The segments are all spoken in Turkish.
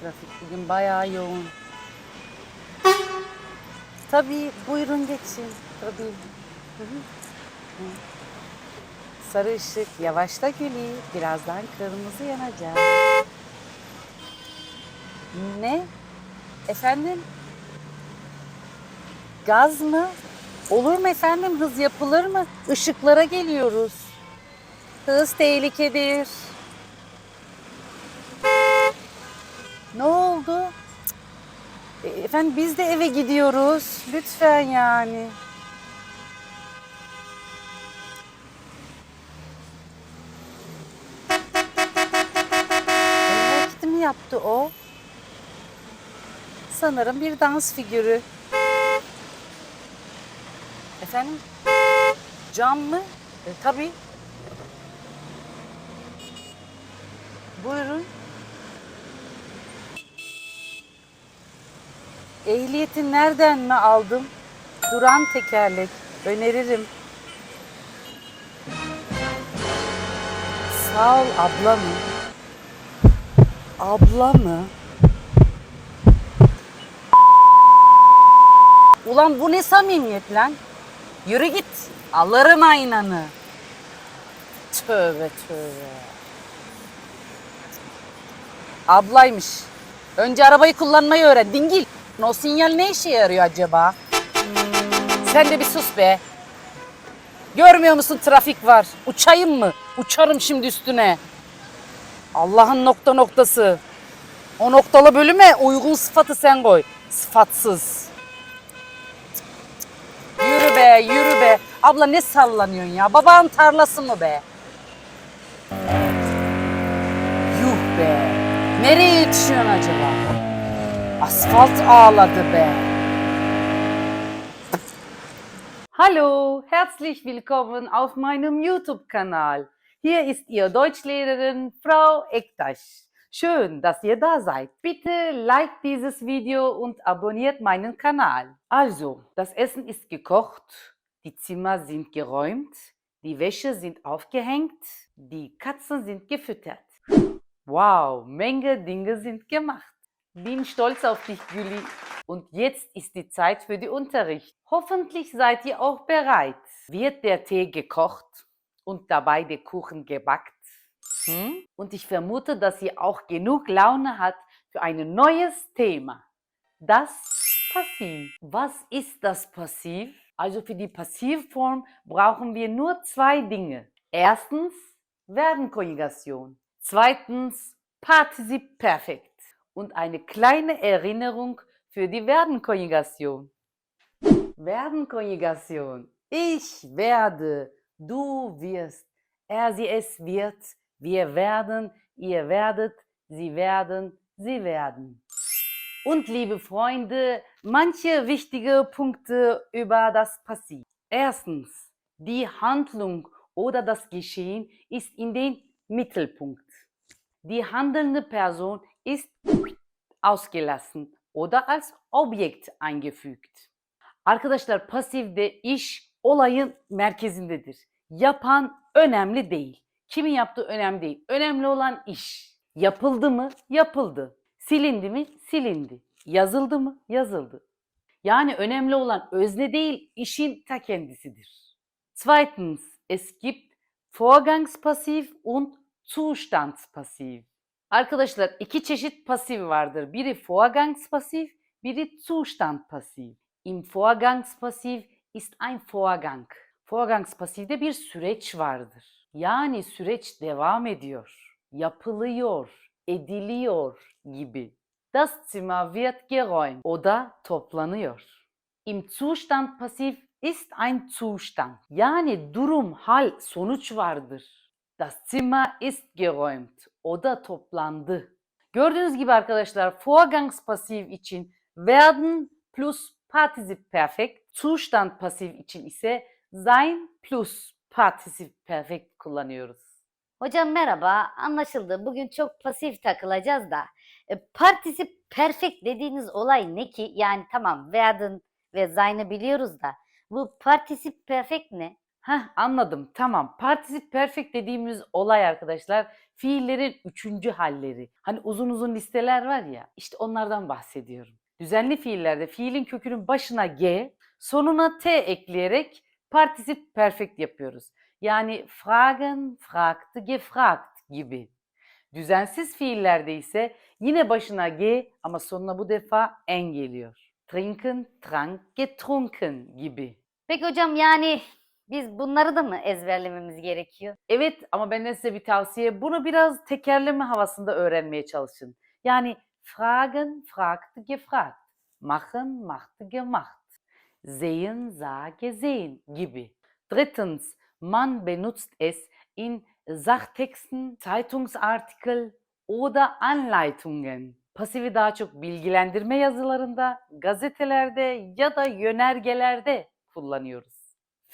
Trafik bugün bayağı yoğun. Tabii buyurun geçin. Tabii. Hı hı. Sarı ışık yavaşla Gülü. Birazdan kırmızı yanacak. Ne? Efendim? Gaz mı? Olur mu efendim? Hız yapılır mı? Işıklara geliyoruz. Hız tehlikedir. Ne oldu? E, Efendim biz de eve gidiyoruz. Lütfen yani. Evet mi yaptı o? Sanırım bir dans figürü. Efendim? Cam mı? E, tabii. Buyurun. Ehliyeti nereden mi aldım? Duran tekerlek. Öneririm. Sağ ol abla mı? Abla mı? Ulan bu ne samimiyet lan? Yürü git. Alırım aynanı. Tövbe tövbe. Ablaymış. Önce arabayı kullanmayı öğren. Dingil. O sinyal ne işe yarıyor acaba? Sen de bir sus be. Görmüyor musun trafik var? Uçayım mı? Uçarım şimdi üstüne. Allah'ın nokta noktası. O noktalı bölüme uygun sıfatı sen koy. Sıfatsız. Yürü be, yürü be. Abla ne sallanıyorsun ya? Babanın tarlası mı be? Yuh be. Nereye yetişiyorsun acaba? Asfalt ağladı be. Hallo, herzlich willkommen auf meinem YouTube-Kanal. Hier ist Ihr Deutschlehrerin Frau Ektaş. Schön, dass ihr da seid. Bitte like dieses Video und abonniert meinen Kanal. Also, das Essen ist gekocht, die Zimmer sind geräumt, die Wäsche sind aufgehängt, die Katzen sind gefüttert. Wow, Menge Dinge sind gemacht. Bin stolz auf dich, Gülli. Und jetzt ist die Zeit für die Unterricht. Hoffentlich seid ihr auch bereit. Wird der Tee gekocht und dabei der Kuchen gebackt? Hm? Und ich vermute, dass ihr auch genug Laune habt für ein neues Thema. Das Passiv. Was ist das Passiv? Also für die Passivform brauchen wir nur zwei Dinge. Erstens Verbenkonjugation. Zweitens Partizip Perfekt. Und eine kleine Erinnerung für die Verbenkonjugation. Verbenkonjugation. Ich werde, du wirst, er, sie, es wird, wir werden, ihr werdet, sie werden, sie werden. Und liebe Freunde, manche wichtige Punkte über das Passiv. Erstens, die Handlung oder das Geschehen ist in den Mittelpunkt. Die handelnde Person ist ausgelassen oder als Objekt eingefügt. Arkadaşlar pasifde iş olayın merkezindedir. Yapan önemli değil. Kimin yaptığı önemli değil. Önemli olan iş. Yapıldı mı? Yapıldı. Silindi mi? Silindi. Yazıldı mı? Yazıldı. Yani önemli olan özne değil, işin ta kendisidir. Zweitens, es gibt Vorgangspassiv und Zustandspassiv. Arkadaşlar iki çeşit pasif vardır. Biri Vorgangspassiv, biri Zustandpassiv. Im Vorgangspassiv ist ein Vorgang. Vorgangspassivde bir süreç vardır. Yani süreç devam ediyor, yapılıyor, ediliyor gibi. Das Zimmer wird geräumt. Oda toplanıyor. Im Zustandpassiv ist ein Zustand. Yani durum, hal, sonuç vardır. Das Zimmer ist geräumt. Oda toplandı. Gördüğünüz gibi arkadaşlar Vorgangspassiv için werden plus Partizip Perfekt, Zustandpassiv için ise sein plus Partizip Perfekt kullanıyoruz. Hocam merhaba. Anlaşıldı. Bugün çok pasif takılacağız da. E, particip perfect dediğiniz olay ne ki? Yani tamam werden ve sein'i biliyoruz da. Bu particip perfect ne? Heh anladım tamam. Particip perfect dediğimiz olay arkadaşlar fiillerin üçüncü halleri. Hani uzun uzun listeler var ya işte onlardan bahsediyorum. Düzenli fiillerde fiilin kökünün başına G, sonuna T ekleyerek particip perfect yapıyoruz. Yani fragen, fragte, gefragt gibi. Düzensiz fiillerde ise yine başına G ama sonuna bu defa N geliyor. Trinken, trank, getrunken gibi. Peki hocam yani biz bunları da mı ezberlememiz gerekiyor? Evet ama benden size bir tavsiye. Bunu biraz tekerleme havasında öğrenmeye çalışın. Yani fragen, fragte, gefragt. Machen, machte, gemacht. Sehen, sah, gesehen gibi. Drittens, man benutzt es in Sachtexten, Zeitungsartikel oder Anleitungen. Pasifi daha çok bilgilendirme yazılarında, gazetelerde ya da yönergelerde kullanıyoruz.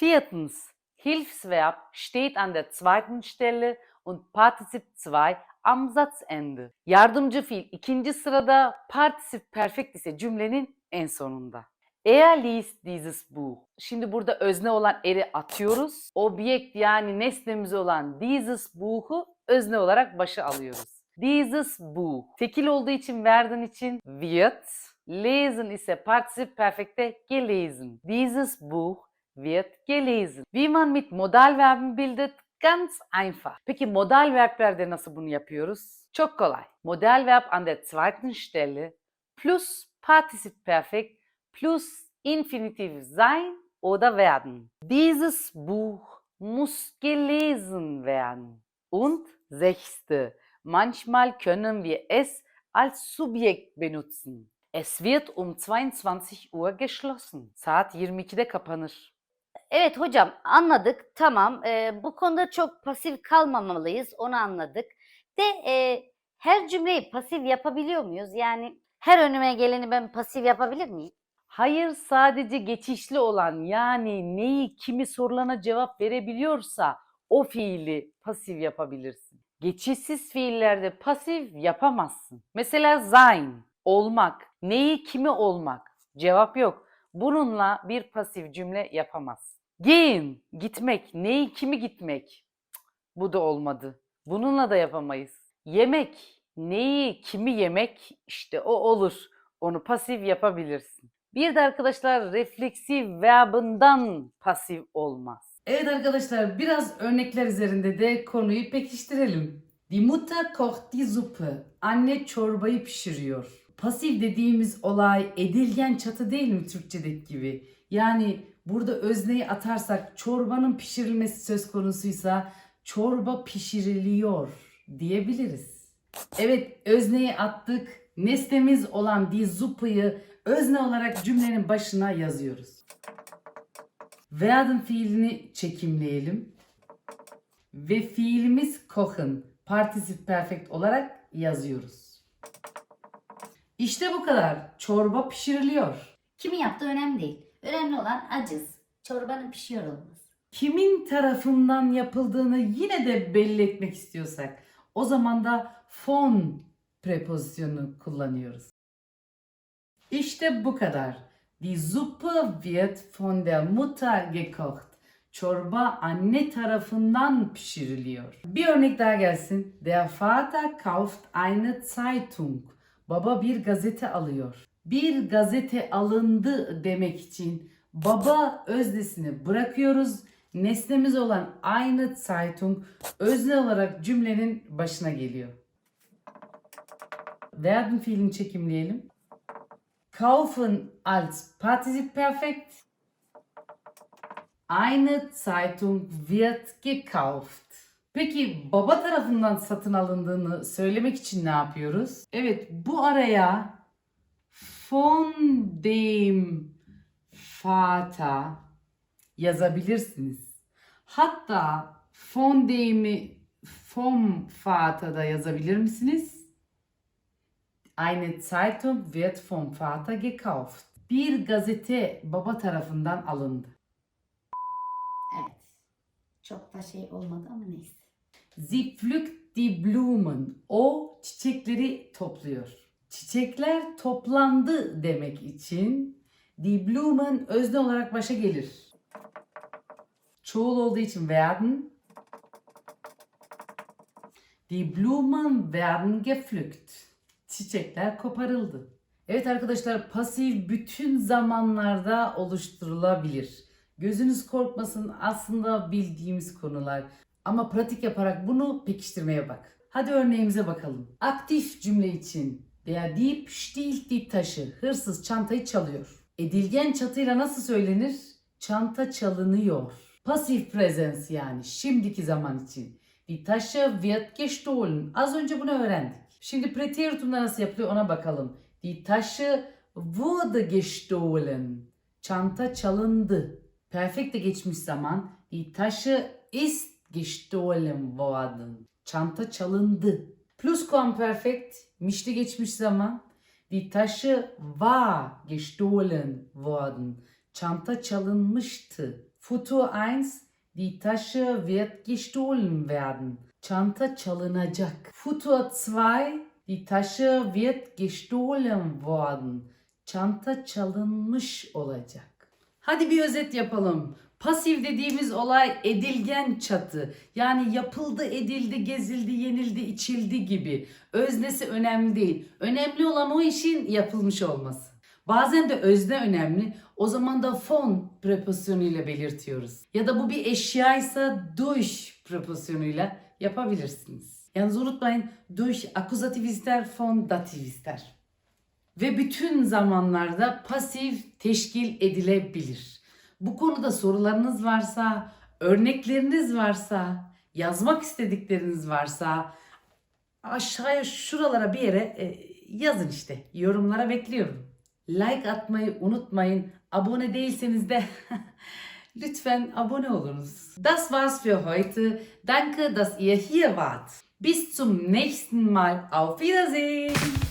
Viertens, Hilfsverb steht an der zweiten Stelle und Partizip 2 am Satzende. Yardımcı fiil ikinci sırada, Partizip perfekt ise cümlenin en sonunda. Er liest dieses Buch. Şimdi burada özne olan eri atıyoruz. Objekt yani nesnemiz olan dieses Buch'u özne olarak başa alıyoruz. Dieses Buch. Tekil olduğu için verdiğin için wird. Lesen ise Partizip perfekte gelesen. Dieses Buch wird gelesen. Wie man mit Modalverben bildet? Ganz einfach. Peki modal verblerde nasıl bunu yapıyoruz? Çok kolay. Modalverb an der zweiten Stelle plus Partizip perfekt plus Infinitiv sein oder werden. Dieses Buch muss gelesen werden. Und sechste, manchmal können wir es als Subjekt benutzen. Es wird um 22 Uhr geschlossen. Saat 22'de kapanır. Evet hocam anladık tamam Ee, bu konuda çok pasif kalmamalıyız onu anladık. De e, her cümleyi pasif yapabiliyor muyuz? Yani her önüme geleni ben pasif yapabilir miyim? Hayır sadece geçişli olan yani neyi kimi sorulana cevap verebiliyorsa o fiili pasif yapabilirsin. Geçişsiz fiillerde pasif yapamazsın. Mesela sein, olmak, neyi kimi olmak. Cevap yok. Bununla bir pasif cümle yapamazsın. Gehen, gitmek, neyi kimi gitmek. Bu da olmadı. Bununla da yapamayız. Yemek, neyi kimi yemek işte o olur. Onu pasif yapabilirsin. Bir de arkadaşlar refleksif verbından pasif olmaz. Evet arkadaşlar biraz örnekler üzerinde de konuyu pekiştirelim. Die Mutter kocht die Suppe. Anne çorbayı pişiriyor. Pasif dediğimiz olay edilgen çatı değil mi Türkçedeki gibi? Yani burada özneyi atarsak çorbanın pişirilmesi söz konusuysa çorba pişiriliyor diyebiliriz. Evet özneyi attık. Nesnemiz olan die Suppe'yi özne olarak cümlenin başına yazıyoruz. Werden fiilini çekimleyelim. Ve fiilimiz kochen particip perfect olarak yazıyoruz. İşte bu kadar. Çorba pişiriliyor. Kimin yaptığı önemli değil. Önemli olan acız. Çorbanın pişiyor olması. Kimin tarafından yapıldığını yine de belli etmek istiyorsak o zaman da von prepozisyonu kullanıyoruz. İşte bu kadar. Die Suppe wird von der Mutter gekocht. Çorba anne tarafından pişiriliyor. Bir örnek daha gelsin. Der Vater kauft eine Zeitung. Baba bir gazete alıyor. Bir gazete alındı demek için baba öznesini bırakıyoruz. Nesnemiz olan aynı Zeitung özne olarak cümlenin başına geliyor. Werden fiilini çekimleyelim. Kaufen als Partizip Perfekt. Eine Zeitung wird gekauft. Peki baba tarafından satın alındığını söylemek için ne yapıyoruz? Evet bu araya von dem Vater yazabilirsiniz. Hatta von dem'i vom Vater'da yazabilir misiniz? Eine Zeitung wird vom Vater gekauft. Bir gazete baba tarafından alındı. Evet. Çok da şey olmadı ama neyse. Sie pflückt die Blumen. O çiçekleri topluyor. Çiçekler toplandı demek için die Blumen özne olarak başa gelir. Çoğul olduğu için werden. Die Blumen werden gepflückt. Çiçekler koparıldı. Evet arkadaşlar pasif bütün zamanlarda oluşturulabilir. Gözünüz korkmasın aslında bildiğimiz konular. Ama pratik yaparak bunu pekiştirmeye bak. Hadi örneğimize bakalım. Aktif cümle için der Dieb stiehlt die Tasche. Hırsız çantayı çalıyor. Edilgen çatıyla nasıl söylenir? Çanta çalınıyor. Pasif presens yani şimdiki zaman için. Die Tasche wird gestohlen. Az önce bunu öğrendik. Şimdi Präteritum'da nasıl yapılıyor ona bakalım. Die Tasche wurde gestohlen. Çanta çalındı. Perfekte geçmiş zaman. Die Tasche ist gestohlen worden. Çanta çalındı. Plusquamperfekt mişli geçmiş zaman. Die Tasche war gestohlen worden. Çanta çalınmıştı. Futur 1. Die Tasche wird gestohlen werden. Çanta çalınacak. Futur 2. Die Tasche wird gestohlen worden. Çanta çalınmış olacak. Hadi bir özet yapalım. Pasif dediğimiz olay edilgen çatı. Yani yapıldı, edildi, gezildi, yenildi, içildi gibi. Öznesi önemli değil. Önemli olan o işin yapılmış olması. Bazen de özne önemli. O zaman da von prepozisyonuyla belirtiyoruz. Ya da bu bir eşyaysa durch prepozisyonuyla yapabilirsiniz. Yalnız unutmayın durch akuzatif ister, von datif ister. Ve bütün zamanlarda pasif teşkil edilebilir. Bu konuda sorularınız varsa, örnekleriniz varsa, yazmak istedikleriniz varsa aşağıya şuralara bir yere e, yazın işte. Yorumlara bekliyorum. Like atmayı unutmayın. Abone değilseniz de lütfen abone olunuz. Das war's für heute. Danke, dass ihr hier wart. Bis zum nächsten Mal. Auf Wiedersehen.